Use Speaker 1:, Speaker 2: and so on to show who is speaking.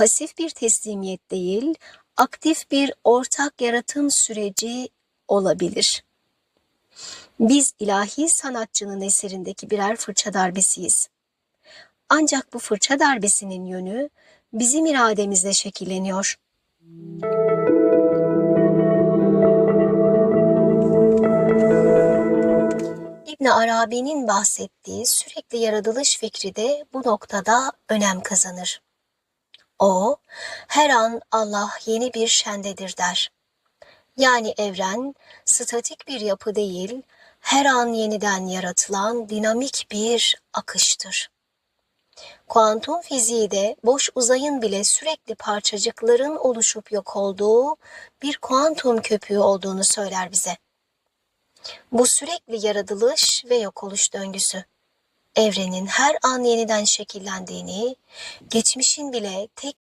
Speaker 1: pasif bir teslimiyet değil, aktif bir ortak yaratım süreci olabilir. Biz ilahi sanatçının eserindeki birer fırça darbesiyiz. Ancak bu fırça darbesinin yönü bizim irademizle şekilleniyor. İbn Arabi'nin bahsettiği sürekli yaratılış fikri de bu noktada önem kazanır. O, her an Allah yeni bir şendedir der. Yani evren statik bir yapı değil, her an yeniden yaratılan dinamik bir akıştır. Kuantum fiziği de boş uzayın bile sürekli parçacıkların oluşup yok olduğu bir kuantum köpüğü olduğunu söyler bize. Bu sürekli yaratılış ve yok oluş döngüsü. Evrenin her an yeniden şekillendiğini, geçmişin bile tek